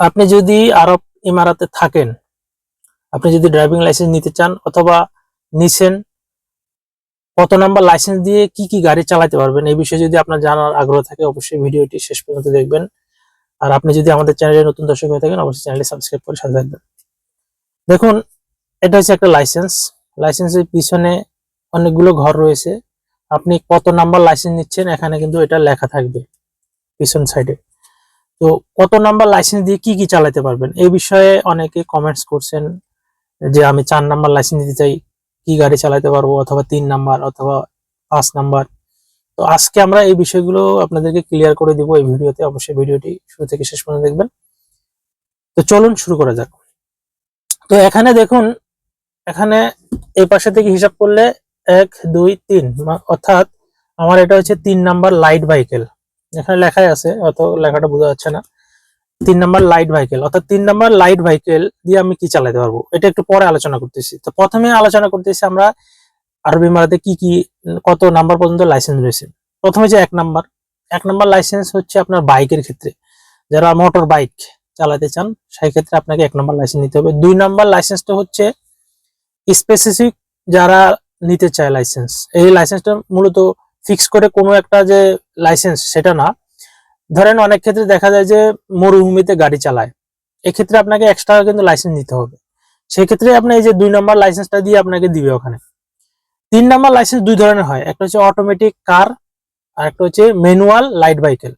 আপনি যদি আরব ইমারাতে থাকেন, আপনি যদি ড্রাইভিং লাইসেন্স নিতে চান অথবা নিছেন, কত নাম্বার লাইসেন্স দিয়ে কি কি গাড়ি চালাতে পারবেন এই বিষয়ে যদি আপনার জানার আগ্রহ থাকে, অবশ্যই ভিডিওটি শেষ পর্যন্ত দেখবেন। আর আপনি যদি আমাদের চ্যানেলে নতুন দর্শক হয়ে থাকেন, অবশ্যই চ্যানেলটি সাবস্ক্রাইব করে সাথে থাকবেন। দেখুন, এটা হচ্ছে একটা লাইসেন্স লাইসেন্সের পিছনে অনেকগুলো ঘর রয়েছে। আপনি কত নাম্বার লাইসেন্স নিচ্ছেন, এখানে কিন্তু এটা লেখা থাকবে, পিছন সাইডে তো কত নাম্বার লাইসেন্স দিয়ে কি কি চালাতে পারবেন? এই বিষয়ে অনেকে কমেন্টস করছেন যে আমি চার নাম্বার লাইসেন্স দিতে চাই, কি গাড়ি চালাতে পারব? অথবা তিন নাম্বার, অথবা পাঁচ নাম্বার। তো আজকে আমরা এই বিষয়গুলো আপনাদেরকে ক্লিয়ার করে দিব এই ভিডিওতে। অবশ্যই ভিডিওটি শুরু থেকে শেষ পর্যন্ত দেখবেন। তো চলুন শুরু করা যাক। তো এখানে দেখুন, এখানে এই পাশে থেকে হিসাব করলে এক, দুই, তিন, অর্থাৎ আমার এটা হচ্ছে তিন নাম্বার লাইট ভাইকেল এখানে লেখাই আছে, অত লেখাটা বোঝা যাচ্ছে না। তিন নাম্বার লাইট ভাইকেল অর্থাৎ তিন নাম্বার লাইট ভাইকেল দিয়ে আমি কি চালাতে পারব? এটা একটু পরে আলোচনা করতেছি। তো প্রথমে আলোচনা করতেছি আমরা আরবি মারাতে কি কি, কত নাম্বার পর্যন্ত লাইসেন্স রয়েছে। প্রথমে যে এক নাম্বার এক নাম্বার লাইসেন্স হচ্ছে আপনার বাইকের ক্ষেত্রে। যারা মোটর বাইক চালাতে চান, সেই ক্ষেত্রে আপনাকে এক নাম্বার লাইসেন্স নিতে হবে। দুই নাম্বার লাইসেন্সটা হচ্ছে স্পেসিফিক যারা নিতে চায় লাইসেন্স এই লাইসেন্সটা মূলত ফিক্স করে কোনো একটা যে লাইসেন্স সেটা না। ধরেন অনেক ক্ষেত্রে দেখা যায় যে মরুভূমিতে গাড়ি চালায়। এক্ষেত্রে আপনাকে এক্সট্রা কিন্তু লাইসেন্স নিতে হবে। সেক্ষেত্রে আপনি এই যে দুই নম্বর লাইসেন্সটা দিয়ে আপনাকে দিবে ওখানে। তিন নম্বর লাইসেন্স দুই ধরনের হয়। একটা হচ্ছে অটোমেটিক কার আর একটা হচ্ছে ম্যানুয়াল লাইট বাইকেল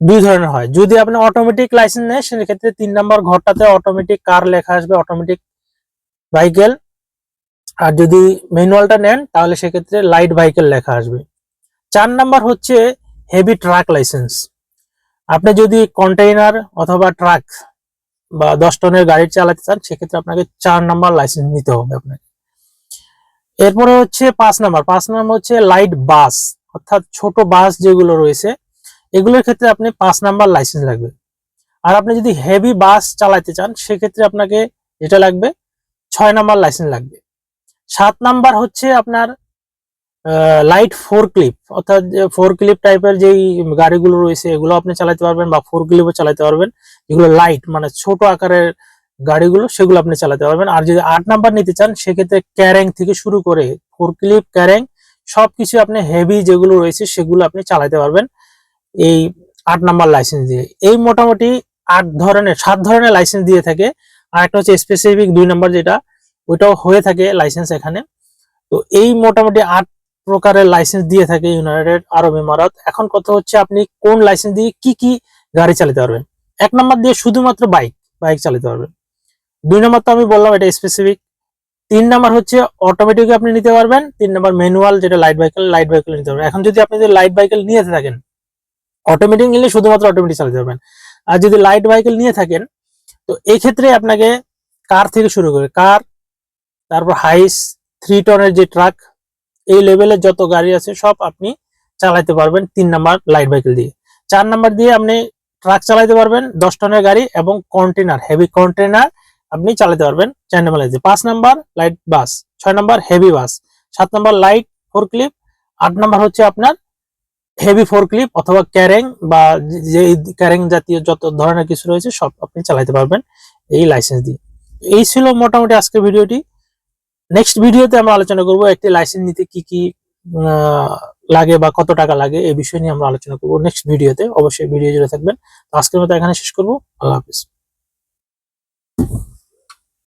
দুই ধরনের হয়। যদি আপনি অটোমেটিক লাইসেন্স নেন, সেক্ষেত্রে তিন নম্বর ঘরটাতে অটোমেটিক কার লেখা আসবে অটোমেটিক বাইকেল আর যদি ম্যানুয়ালটা নেন, তাহলে সেক্ষেত্রে লাইট ভাইকেল লেখা আসবে। চার নাম্বার হচ্ছে হেভি ট্রাক লাইসেন্স আপনি যদি কন্টেইনার অথবা ট্রাক বা দশ টনের গাড়ি চালাতে চান, সেক্ষেত্রে আপনাকে চার নাম্বার লাইসেন্স নিতে হবে আপনাকে। এরপরে হচ্ছে পাঁচ নাম্বার। পাঁচ নাম্বার হচ্ছে লাইট বাস অর্থাৎ ছোট বাস যেগুলো রয়েছে, এগুলোর ক্ষেত্রে আপনি পাঁচ নাম্বার লাইসেন্স লাগবে। আর আপনি যদি হেভি বাস চালাতে চান, সেক্ষেত্রে আপনাকে যেটা লাগবে, ছয় নাম্বার লাইসেন্স লাগবে। সাত নাম্বার হচ্ছে আপনার লাইট ফোর ক্লিপ অর্থাৎ ফোর ক্লিপ টাইপের যেই গাড়িগুলো রয়েছে, এগুলো আপনি চালাতে পারবেন বা ফোর ক্লিপও চালাতে পারবেন। যেগুলো লাইট মানে ছোট আকারের গাড়িগুলো, সেগুলো আপনি চালাতে পারবেন। আর যদি আট নাম্বার নিতে চান, সেক্ষেত্রে ক্যারেং থেকে শুরু করে ফোর ক্লিপ ক্যারেং, সবকিছু আপনি হেভি যেগুলো রয়েছে, সেগুলো আপনি চালাতে পারবেন এই আট নাম্বার লাইসেন্স দিয়ে। এই মোটামুটি আট ধরনের, সাত ধরনের লাইসেন্স দিয়ে থাকে। আর একটা হচ্ছে স্পেসিফিক দুই নাম্বার যেটা ওইটাও হয়ে থাকে লাইসেন্স এখানে। তো এই মোটামুটি আট প্রকারের লাইসেন্স দিয়ে থাকে ইউনাইটেড আরব ইমারাত এখন কথা হচ্ছে আপনি কোন লাইসেন্স দিয়ে কি কি গাড়ি চালাতে পারবেন। এক নাম্বার দিয়ে শুধুমাত্র বাইক বাইক চালাতে পারবেন। দুই নাম্বার তো আমি বললাম এটা স্পেসিফিক তিন নাম্বার হচ্ছে অটোমেটিক আপনি নিতে পারবেন। তিন নাম্বার ম্যানুয়াল যেটা লাইট বাইকেল লাইট বাইকেল নিতে পারবেন। এখন যদি আপনি যদি লাইট বাইকেল নিয়ে থাকেন অটোমেটিক নিলে শুধুমাত্র অটোমেটিক চালাতে পারবেন। আর যদি লাইট বাইকেল নিয়ে থাকেন, তো এই ক্ষেত্রে আপনাকে কার থেকে শুরু করে কার তারপর হাইস থ্রি টনের যে ট্রাক এই লেভেলের যত গাড়ি আছে সব আপনি চালাইতে পারবেন তিন নাম্বার লাইট ভেহিকেল দিয়ে। চার নাম্বার দিয়ে আপনি ট্রাক চালাইতে পারবেন দশ টনের গাড়ি এবং কন্টেনার হেভি কন্টেনার আপনি চালাতে পারবেন চার নাম্বার লাইট দিয়ে। পাঁচ নাম্বার লাইট বাস ছয় নাম্বার হেভি বাস সাত নাম্বার লাইট ফোর ক্লিপ আট নাম্বার হচ্ছে আপনার হেভি ফোর ক্লিপ অথবা ক্যারেং বা যে- ক্যারেং জাতীয় যত ধরনের কিছু রয়েছে সব আপনি চালাতে পারবেন এই লাইসেন্স দিয়ে। এই ছিল মোটামুটি আজকের ভিডিওটি নেক্সট ভিডিওতে আমরা আলোচনা করব একটি লাইসেন্স নিতে কি কি লাগে বা কত টাকা লাগে, এই বিষয় নিয়ে আমরা আলোচনা করব নেক্সট ভিডিওতে অবশ্যই ভিডিও জুড়ে থাকবেন। আজকের মতো এখানে শেষ করব। আল্লাহ হাফিজ।